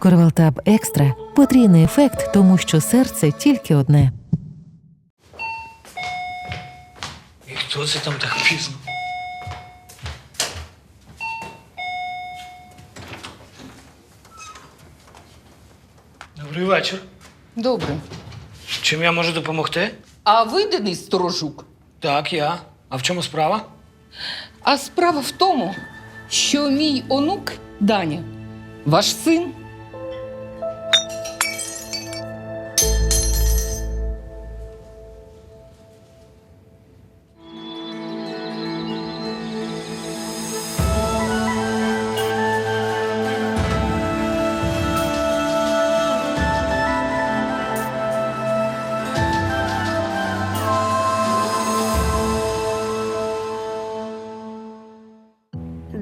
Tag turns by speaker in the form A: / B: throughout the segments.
A: Корвалтаб Екстра потрійний ефект, тому що серце тільки одне.
B: І хто це там так пізно? Добрий вечір.
C: Добре.
B: Чим я можу допомогти?
C: А ви Денис Сторожук?
B: Так, я. А в чому справа?
C: А справа в тому, що мій онук Даня, ваш син.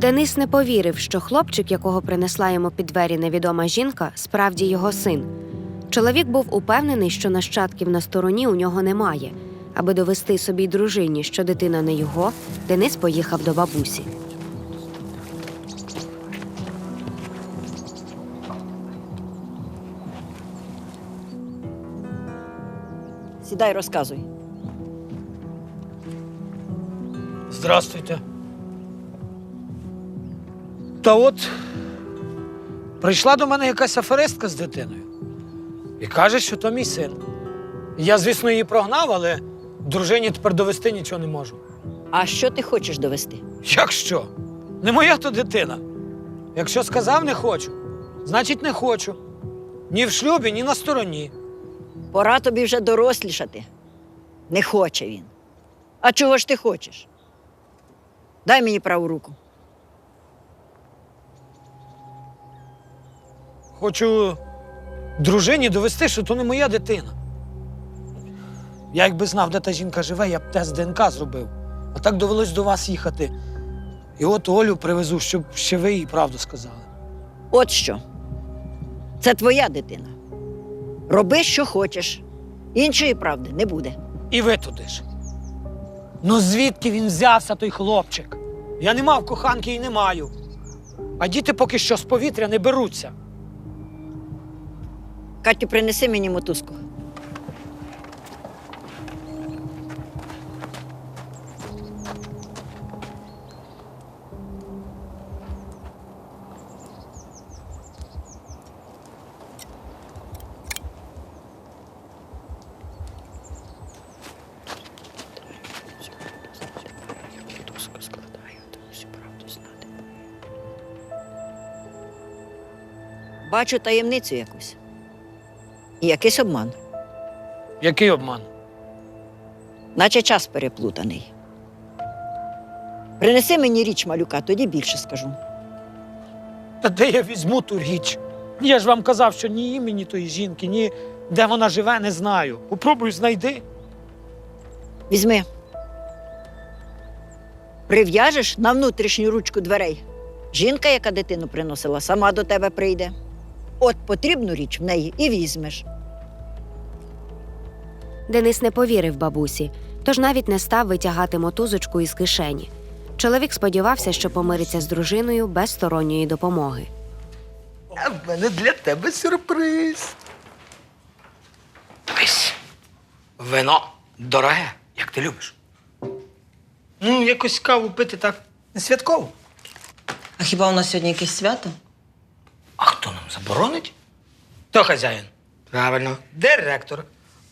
D: Денис не повірив, що хлопчик, якого принесла йому під двері невідома жінка, справді його син. Чоловік був упевнений, що нащадків на стороні у нього немає. Аби довести собі дружині, що дитина не його, Денис поїхав до бабусі.
E: Сідай, розказуй.
B: Здрастуйте. Та от прийшла до мене якась аферистка з дитиною і каже, що то мій син. Я, звісно, її прогнав, але дружині тепер довести нічого не можу.
E: А що ти хочеш довести?
B: Як що? Не моя то дитина. Якщо сказав не хочу, значить не хочу. Ні в шлюбі, ні на стороні.
E: Пора тобі вже дорослішати. Не хоче він. А чого ж ти хочеш? Дай мені праву руку.
B: Хочу дружині довести, що то не моя дитина. Я якби знав, де та жінка живе, я б тест ДНК зробив. А так довелось до вас їхати. І от Олю привезу, щоб ще ви їй правду сказали.
E: От що. Це твоя дитина. Роби, що хочеш. Іншої правди не буде.
B: І ви туди ж. Ну звідки він взявся, той хлопчик? Я не мав коханки і не маю. А діти поки що з повітря не беруться.
E: Катю, принеси мені мотузку. Бачу таємницю якусь. Якийсь обман,
B: Який обман?
E: наче час переплутаний. Принеси мені річ малюка, тоді більше скажу.
B: Та де я візьму ту річ? Я ж вам казав, що ні імені тої жінки, ні де вона живе, не знаю. Попробуй знайди.
E: Візьми. Прив'яжеш на внутрішню ручку дверей. Жінка, яка дитину приносила, сама до тебе прийде. От потрібну річ в неї і візьмеш.
D: Денис не повірив бабусі, тож навіть не став витягати мотузочку із кишені. Чоловік сподівався, що помириться з дружиною без сторонньої допомоги.
F: А в мене для тебе сюрприз.
B: Дивись. Вино дороге, як ти любиш. Ну, якось каву пити так не святково.
G: А хіба у нас сьогодні якесь свято?
B: А хто нам заборонить? То хазяїн.
F: Правильно, директор.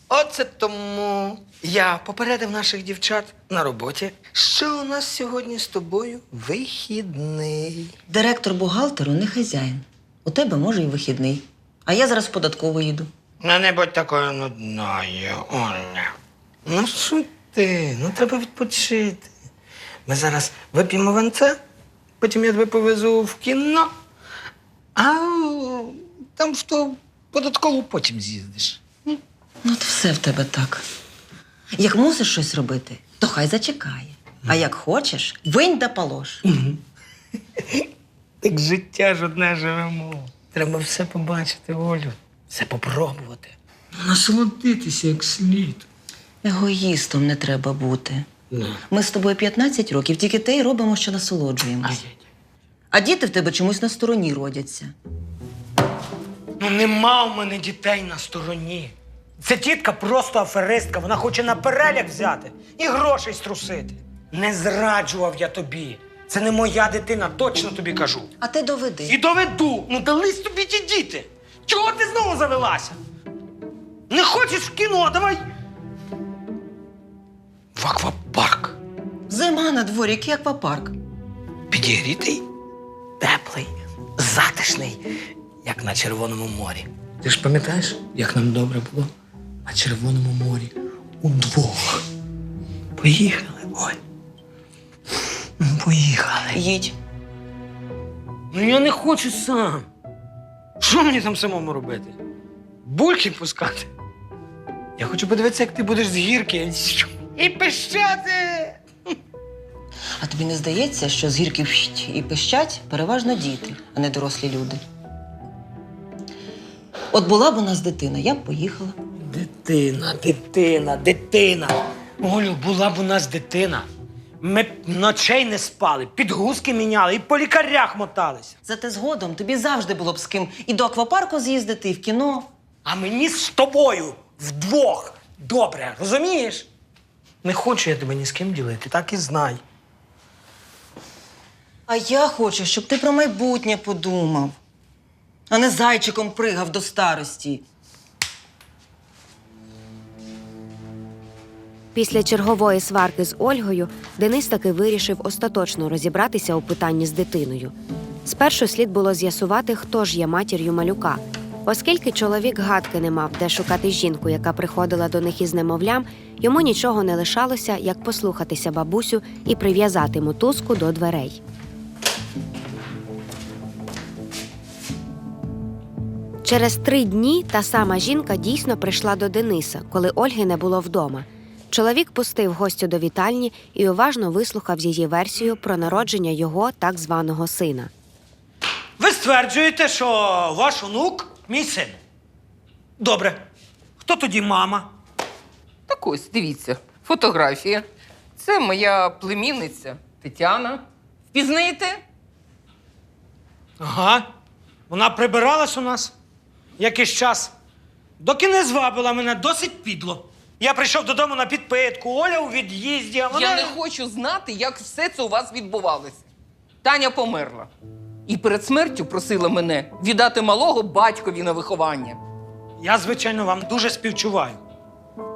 F: Оце тому я попередив наших дівчат на роботі, що у нас сьогодні з тобою вихідний.
G: Директор бухгалтеру не хазяїн. У тебе може і вихідний. А я зараз в податкову їду.
F: Ну, не будь такою нудною, Оля. Ну, що ти? Ну, треба відпочити. Ми зараз вип'ємо венце, потім я тебе повезу в кіно, а там в ту податкову потім з'їздиш.
G: Ну, от все в тебе так. Як мусиш щось робити, то хай зачекає. А як хочеш, винь да полож.
F: Так життя ж одне живемо. Треба все побачити, Олю. Все попробувати.
B: Насолодитися як слід.
G: Егоїстом не треба бути. Ми з тобою 15 років, тільки те й робимо, що насолоджуємось. А діти в тебе чомусь на стороні родяться.
B: Ну нема в мене дітей на стороні. Ця тітка просто аферистка, вона хоче на переляк взяти і грошей струсити. Не зраджував я тобі. Це не моя дитина, точно тобі кажу.
G: А ти доведи.
B: І доведу. Ну дались тобі ті діти. Чого ти знову завелася? Не хочеш в кіно, давай. В аквапарк.
G: Зима на дворі, який аквапарк.
F: Підігрітий, теплий, затишний, як на Червоному морі. Ти ж пам'ятаєш, як нам добре було на Червоному морі удвох. Поїхали, ой. Поїхали.
G: Їдь.
B: Ну я не хочу сам. Що мені там самому робити? Бульки пускати. Я хочу подивитися, як ти будеш з гірки. І пищати.
G: А тобі не здається, що з гірки вщ і пищать переважно діти, а не дорослі люди. От була б у нас дитина, я б поїхала.
B: Дитина, дитина, дитина. Олю, була б у нас дитина. Ми б ночей не спали, підгузки міняли і по лікарях моталися.
G: Зате згодом тобі завжди було б з ким і до аквапарку з'їздити, і в кіно.
B: А мені з тобою вдвох. Добре, розумієш? Не хочу я тебе ні з ким ділити, так і знай.
G: А я хочу, щоб ти про майбутнє подумав, а не зайчиком пригав до старості.
D: Після чергової сварки з Ольгою Денис таки вирішив остаточно розібратися у питанні з дитиною. Спершу слід було з'ясувати, хто ж є матір'ю малюка. Оскільки чоловік гадки не мав, де шукати жінку, яка приходила до них із немовлям, йому нічого не лишалося, як послухатися бабусю і прив'язати мотузку до дверей. Через три дні та сама жінка дійсно прийшла до Дениса, коли Ольги не було вдома. Чоловік пустив гостю до вітальні і уважно вислухав її версію про народження його так званого сина.
B: Ви стверджуєте, що ваш онук мій син. Добре. Хто тоді мама?
C: Так ось, дивіться, фотографія. Це моя племінниця Тетяна. Впізнаєте?
B: Ага. Вона прибиралась у нас якийсь час. Доки не звабила мене досить підло. Я прийшов додому на підпитку, Оля у від'їзді, а вона.
C: Я не хочу знати, як все це у вас відбувалося. Таня померла. І перед смертю просила мене віддати малого батькові на виховання.
B: Я, звичайно, вам дуже співчуваю.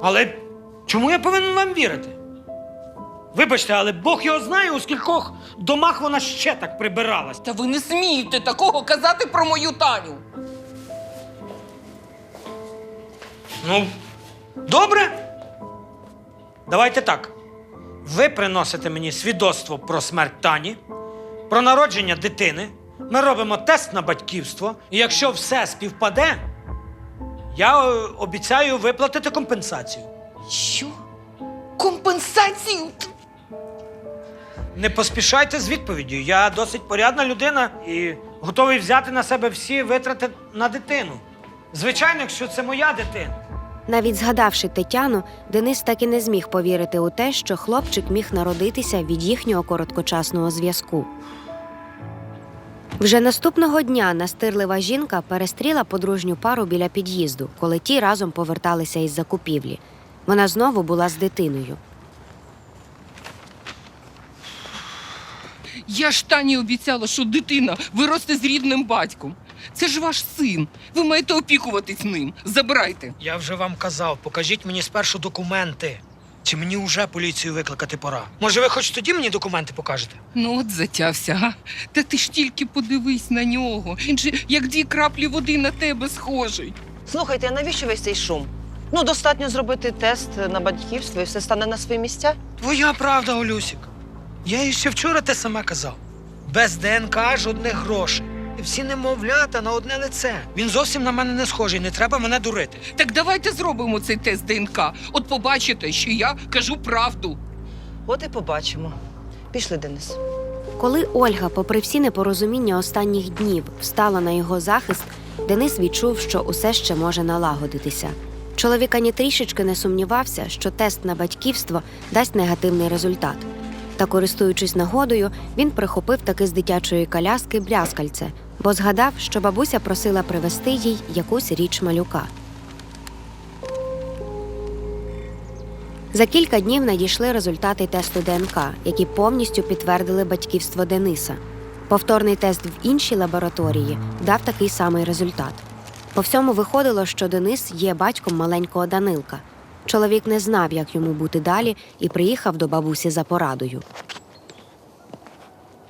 B: Але чому я повинен вам вірити? Вибачте, але Бог його знає, у скількох домах вона ще так прибиралась.
C: Та ви не смієте такого казати про мою Таню.
B: Ну, добре. Давайте так. Ви приносите мені свідоцтво про смерть Тані, про народження дитини. Ми робимо тест на батьківство, і якщо все співпаде, я е, обіцяю виплатити компенсацію.
C: Що? Компенсацію?
B: Не поспішайте з відповіддю. Я досить порядна людина і готовий взяти на себе всі витрати на дитину. Звичайно, якщо це моя дитина.
D: Навіть згадавши Тетяну, Денис так і не зміг повірити у те, що хлопчик міг народитися від їхнього короткочасного зв'язку. Вже наступного дня настирлива жінка перестріла подружню пару біля під'їзду, коли ті разом поверталися із закупівлі. Вона знову була з дитиною.
C: Я ж Тані обіцяла, що дитина виросте з рідним батьком. Це ж ваш син. Ви маєте опікуватись ним. Забирайте.
B: Я вже вам казав, покажіть мені спершу документи. Чи мені вже поліцію викликати пора? Може, ви хоч тоді мені документи покажете?
C: Ну, от затявся, га? Та ти ж тільки подивись на нього. Він же як дві краплі води на тебе схожий.
H: Слухайте, а навіщо весь цей шум? Ну, достатньо зробити тест на батьківство і все стане на свої місця.
B: Твоя правда, Олюсік. Я їй ще вчора те саме казав. Без ДНК жодних грошей. Всі немовлята на одне лице. Він зовсім на мене не схожий, не треба мене дурити.
C: Так давайте зробимо цей тест ДНК. От побачите, що я кажу правду.
H: От і побачимо. Пішли, Денис.
D: Коли Ольга, попри всі непорозуміння останніх днів, встала на його захист, Денис відчув, що усе ще може налагодитися. Чоловік ані трішечки не сумнівався, що тест на батьківство дасть негативний результат. Та, користуючись нагодою, він прихопив таки з дитячої коляски брязкальце, бо згадав, що бабуся просила привезти їй якусь річ малюка. За кілька днів надійшли результати тесту ДНК, які повністю підтвердили батьківство Дениса. Повторний тест в іншій лабораторії дав такий самий результат. По всьому виходило, що Денис є батьком маленького Данилка. Чоловік не знав, як йому бути далі, і приїхав до бабусі за порадою.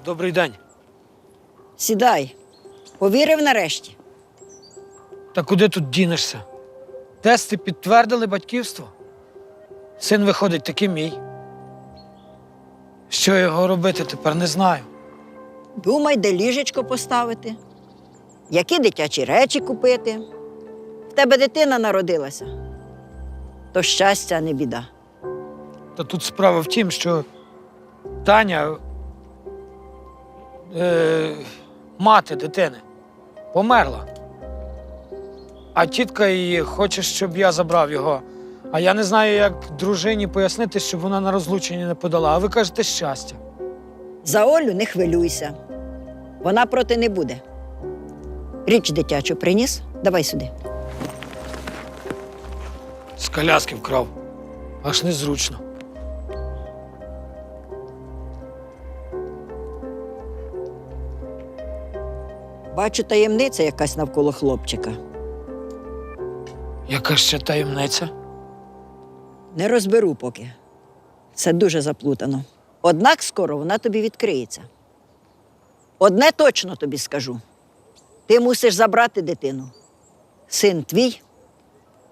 B: Добрий день.
E: Сідай. Повірив нарешті.
B: Та куди тут дінешся? Тести підтвердили батьківство. Син виходить таки мій. Що його робити тепер не знаю.
E: Думай, де ліжечко поставити, які дитячі речі купити. В тебе дитина народилася. То щастя, не біда.
B: Та тут справа в тім, що Таня, е, мати дитини, померла. А тітка її хоче, щоб я забрав його. А я не знаю, як дружині пояснити, щоб вона на розлучення не подала. А ви кажете щастя.
E: За Олю не хвилюйся. Вона проти не буде. Річ дитячу приніс, давай сюди.
B: З коляски вкрав. Аж незручно.
E: Бачу, таємниця якась навколо хлопчика.
B: Яка ще таємниця?
E: Не розберу поки. Це дуже заплутано. Однак скоро вона тобі відкриється. Одне точно тобі скажу: ти мусиш забрати дитину. Син твій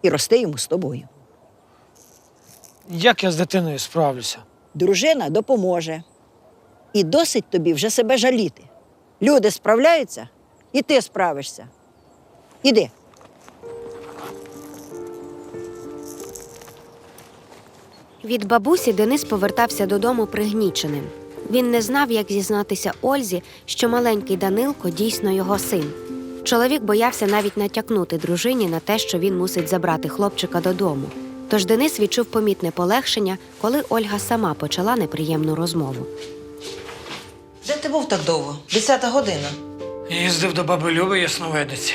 E: і рости йому з тобою.
B: Як я з дитиною справлюся?
E: Дружина допоможе. І досить тобі вже себе жаліти. Люди справляються, і ти справишся. Іди.
D: Від бабусі Денис повертався додому пригніченим. Він не знав, як зізнатися Ользі, що маленький Данилко дійсно його син. Чоловік боявся навіть натякнути дружині на те, що він мусить забрати хлопчика додому. Тож Денис відчув помітне полегшення, коли Ольга сама почала неприємну розмову.
G: Де ти був так довго? Десята година.
B: Їздив до баби Люби Ясновидиці.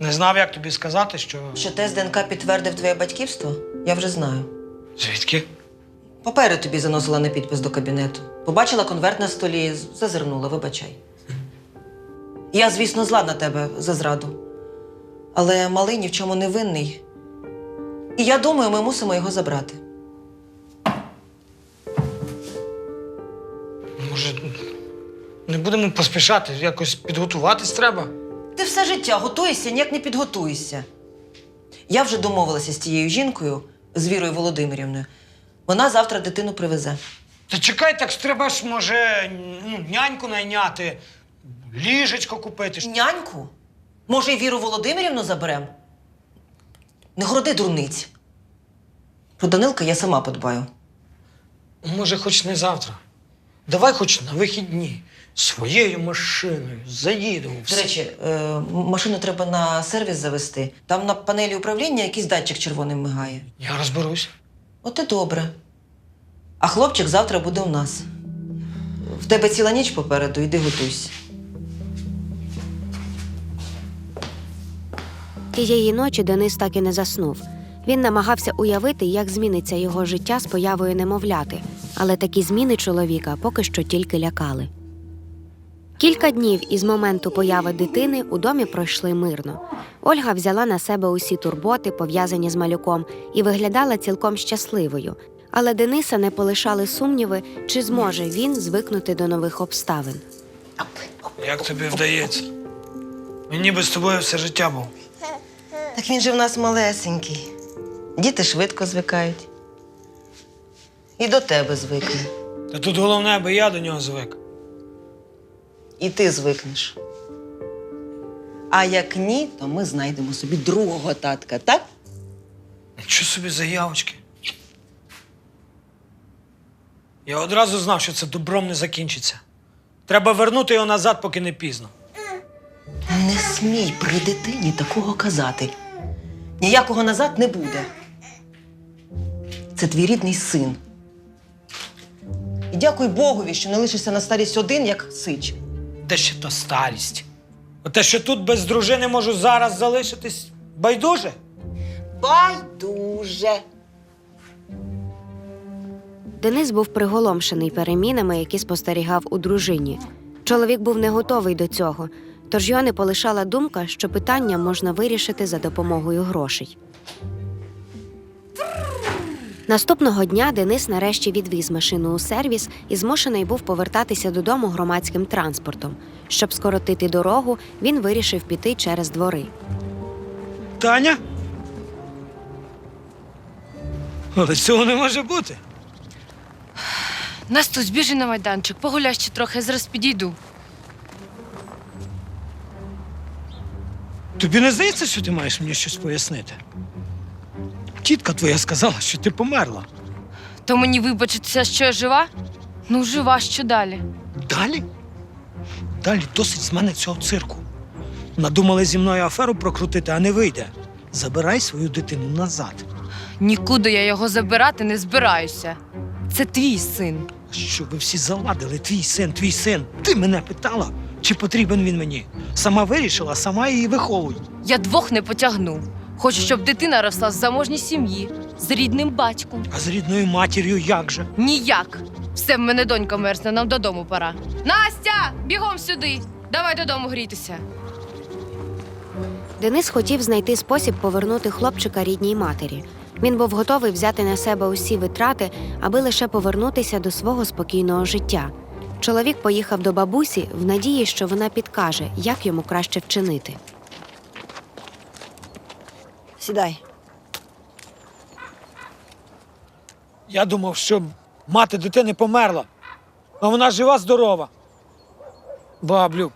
B: Не знав, як тобі сказати, що.
G: Що тест ДНК підтвердив твоє батьківство? Я вже знаю.
B: Звідки?
G: Папери тобі заносила на підпис до кабінету. Побачила конверт на столі, зазирнула, вибачай. Я, звісно, зла на тебе за зраду. Але малий ні в чому не винний. І я думаю, ми мусимо його забрати.
B: Не будемо поспішати, якось підготуватись треба.
G: Ти все життя готуєшся, ніяк не підготуєшся. Я вже домовилася з тією жінкою, з Вірою Володимирівною. Вона завтра дитину привезе.
B: Та чекай, так треба ж, може, ну, няньку найняти, ліжечко купити.
G: Няньку? Може, і Віру Володимирівну заберем? Не городи дурниць. Про Данилка я сама подбаю.
B: Може, хоч не завтра. Давай хоч на вихідні. Своєю машиною заїдемо.
G: До речі, е, машину треба на сервіс завести. Там на панелі управління якийсь датчик червоним мигає.
B: Я розберусь.
G: От і добре. А хлопчик завтра буде у нас. В тебе ціла ніч попереду, іди готуйся.
D: Тієї ночі Денис так і не заснув. Він намагався уявити, як зміниться його життя з появою немовляти, але такі зміни чоловіка поки що тільки лякали. Кілька днів із моменту появи дитини у домі пройшли мирно. Ольга взяла на себе усі турботи, пов'язані з малюком, і виглядала цілком щасливою. Але Дениса не полишали сумніви, чи зможе він звикнути до нових обставин.
B: Як тобі вдається? Мені би з тобою все життя був.
G: Так він же в нас малесенький. Діти швидко звикають. І до тебе звикне.
B: Та тут головне, аби я до нього звик.
G: І ти звикнеш. А як ні, то ми знайдемо собі другого татка, так?
B: Що собі заявочки? Я одразу знав, що це добром не закінчиться. Треба вернути його назад, поки не пізно.
G: Не смій при дитині такого казати. Ніякого назад не буде. Це твій рідний син. І дякуй Богові, що не лишишся на старість один, як сич.
B: Де ще та старість? Те, що тут без дружини можу зараз залишитись байдуже?
H: Байдуже.
D: Денис був приголомшений перемінами, які спостерігав у дружині. Чоловік був не готовий до цього, тож його не полишала думка, що питання можна вирішити за допомогою грошей. Наступного дня Денис нарешті відвіз машину у сервіс і змушений був повертатися додому громадським транспортом. Щоб скоротити дорогу, він вирішив піти через двори.
B: Таня? Але цього не може бути.
I: Настю, збіжи на майданчик, погуляй ще трохи, я зараз підійду.
B: Тобі не здається, що ти маєш мені щось пояснити? Тітка твоя сказала, що ти померла.
I: То мені вибачиться, що я жива? Ну, жива, що далі?
B: Далі? Далі досить з мене цього цирку. Надумали зі мною аферу прокрутити, а не вийде. Забирай свою дитину назад.
I: Нікуди я його забирати не збираюся. Це твій син.
B: Що ви всі заладили? Твій син, твій син. Ти мене питала, чи потрібен він мені? Сама вирішила, сама її виховуй.
I: Я двох не потягну. Хочу, щоб дитина росла з заможній сім'ї, з рідним батьком.
B: А з рідною матір'ю як же?
I: Ніяк. Все, в мене донька мерзне, нам додому пора. Настя, бігом сюди. Давай додому грітися.
D: Денис хотів знайти спосіб повернути хлопчика рідній матері. Він був готовий взяти на себе усі витрати, аби лише повернутися до свого спокійного життя. Чоловік поїхав до бабусі в надії, що вона підкаже, як йому краще вчинити.
E: Сідай.
B: Я думав, що мати дитини померла, а вона жива, здорова. Баблю,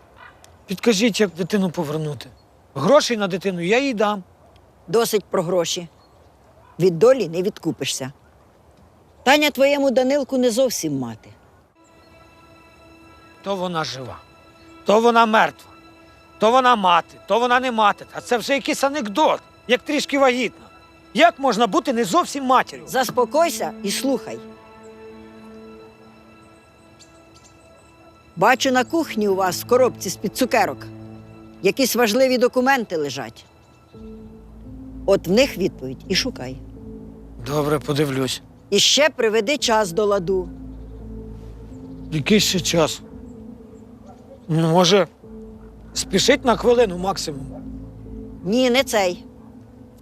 B: підкажіть, як дитину повернути. Грошей на дитину я їй дам.
E: Досить про гроші. Від долі не відкупишся. Таня твоєму Данилку не зовсім мати.
B: То вона жива, то вона мертва, то вона мати, то вона не мати. А це вже якийсь анекдот, як трішки вагітна. Як можна бути не зовсім матір'ю?
E: Заспокойся і слухай. Бачу на кухні у вас в коробці з-під цукерок. Якісь важливі документи лежать. От в них відповідь і шукай.
B: Добре, подивлюсь.
E: І ще приведи час до ладу.
B: Який ще час? Ну, може, спішить на хвилину максимум.
E: Ні, не цей.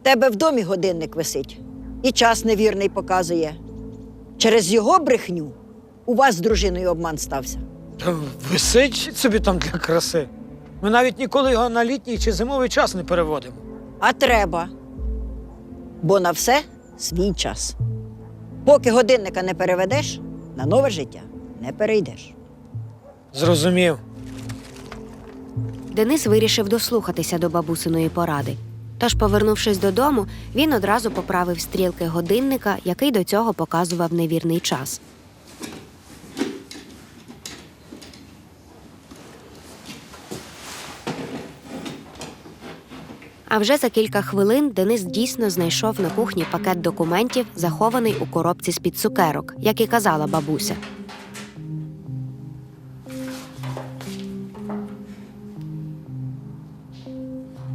E: Тебе в домі годинник висить, і час невірний показує. Через його брехню у вас з дружиною обман стався.
B: Та висить собі там для краси. Ми навіть ніколи його на літній чи зимовий час не переводимо.
E: А треба. Бо на все свій час. Поки годинника не переведеш, на нове життя не перейдеш.
B: Зрозумів.
D: Денис вирішив дослухатися до бабусиної поради. Тож, повернувшись додому, він одразу поправив стрілки годинника, який до цього показував невірний час. А вже за кілька хвилин Денис дійсно знайшов на кухні пакет документів, захований у коробці з-під цукерок, як і казала бабуся.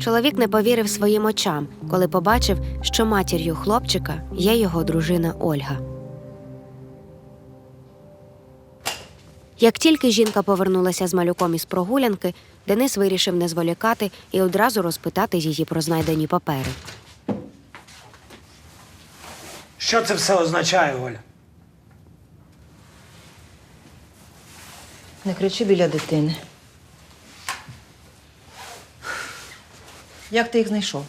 D: Чоловік не повірив своїм очам, коли побачив, що матір'ю хлопчика є його дружина Ольга. Як тільки жінка повернулася з малюком із прогулянки, Денис вирішив не зволікати і одразу розпитати її про знайдені папери.
B: Що це все означає, Оля?
G: Не кричи біля дитини. Як ти їх знайшов?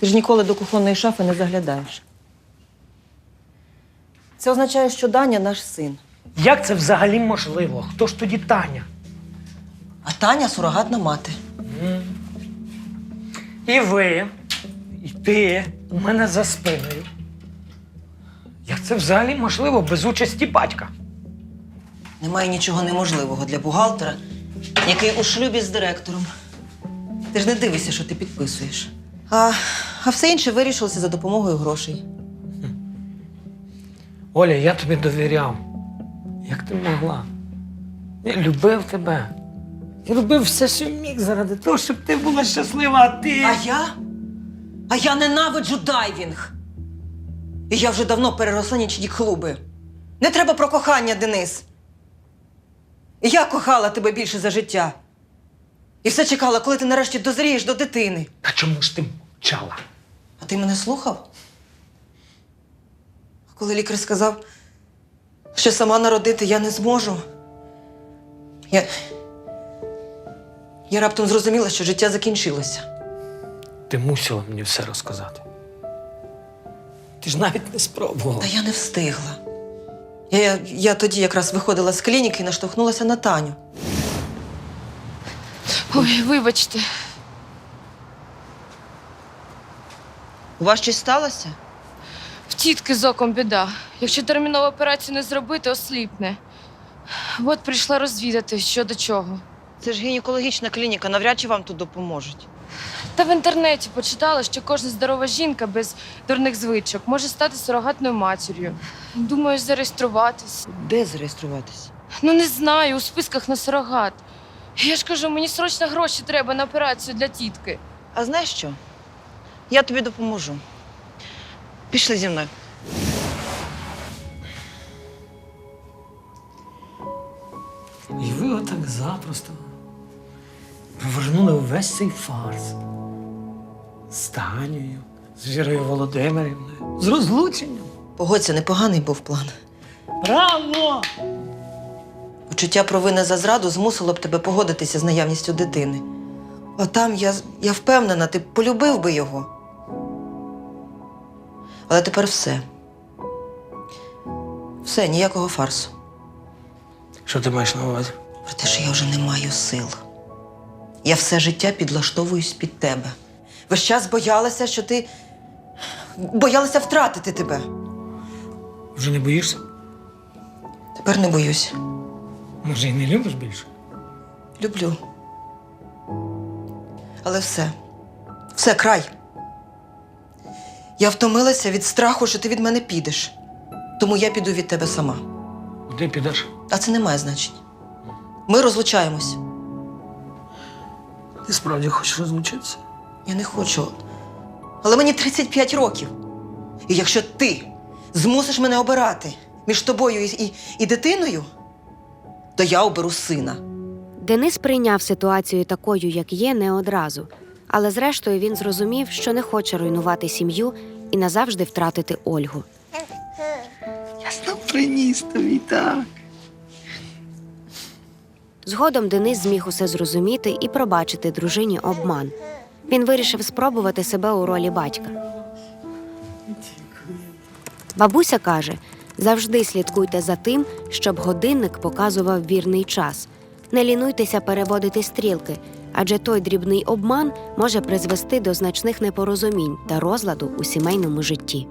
G: Ти ж ніколи до кухонної шафи не заглядаєш. Це означає, що Даня наш син,
B: Як це взагалі можливо? Хто ж тоді Таня?
G: а Таня сурогатна мати.
B: І ви, і ти у мене за спиною. Як це взагалі можливо без участі батька?
G: Немає нічого неможливого для бухгалтера, який у шлюбі з директором. Ти ж не дивишся, що ти підписуєш. А, а все інше вирішилося за допомогою грошей.
B: Оля, я тобі довіряв. Як ти могла? Я любив тебе. Я робив все, що міг заради того, щоб ти була щаслива, а ти.
G: А я? А я ненавиджу дайвінг. І я вже давно переросла нічні клуби. Не треба про кохання, Денис. Я кохала тебе більше за життя. І все чекала, коли ти нарешті дозрієш до дитини.
B: Та чому ж ти мовчала?
G: А ти мене слухав? Коли лікар сказав, що сама народити я не зможу. Я. Я раптом зрозуміла, що життя закінчилося.
B: Ти мусила мені все розказати. Ти ж навіть не спробувала.
G: Та я не встигла. Я, я, я тоді якраз виходила з клініки і наштовхнулася на Таню.
I: Ой, вибачте.
H: У вас щось сталося?
I: В тітки з оком біда. Якщо термінову операцію не зробити, осліпне. От прийшла розвідати, що до чого.
H: Це ж гінекологічна клініка, навряд чи вам тут допоможуть.
I: Та в інтернеті почитала, що кожна здорова жінка без дурних звичок може стати сурогатною матір'ю. Думаю, зареєструватись.
H: Де зареєструватися?
I: Ну не знаю, у списках на сурогат. Я ж кажу, мені срочно гроші треба на операцію для тітки.
H: А знаєш що? Я тобі допоможу. Пішли зі мною.
B: І ви отак запросто повернули увесь цей фарс. З Танею, з Вірою Володимирівною, з розлученням.
G: Погодься, непоганий був план.
B: Браво!
G: Почуття провини за зраду змусило б тебе погодитися з наявністю дитини. А там я, я впевнена, ти полюбив би його. Але тепер все. Все, ніякого фарсу.
B: Що ти маєш на увазі?
G: Про те, що я вже не маю сил. Я все життя підлаштовуюсь під тебе. Весь час боялася, що ти. боялася втратити тебе.
B: Вже не боїшся?
G: Тепер не боюсь.
B: Може, і не любиш більше?
G: Люблю. Але все. Все, край. Я втомилася від страху, що ти від мене підеш. Тому я піду від тебе сама.
B: Куди підеш?
G: А це не має значення. Ми розлучаємось.
B: Ти справді хочеш розлучитися?
G: Я не хочу. Але мені 35 років. І якщо ти змусиш мене обирати між тобою і, і, і дитиною, то я оберу сина.
D: Денис прийняв ситуацію такою, як є, не одразу. Але зрештою він зрозумів, що не хоче руйнувати сім'ю і назавжди втратити Ольгу.
F: Я знов приніс тобі, так.
D: Згодом Денис зміг усе зрозуміти і пробачити дружині обман. Він вирішив спробувати себе у ролі батька. Бабуся каже: завжди слідкуйте за тим, щоб годинник показував вірний час. Не лінуйтеся переводити стрілки, адже той дрібний обман може призвести до значних непорозумінь та розладу у сімейному житті.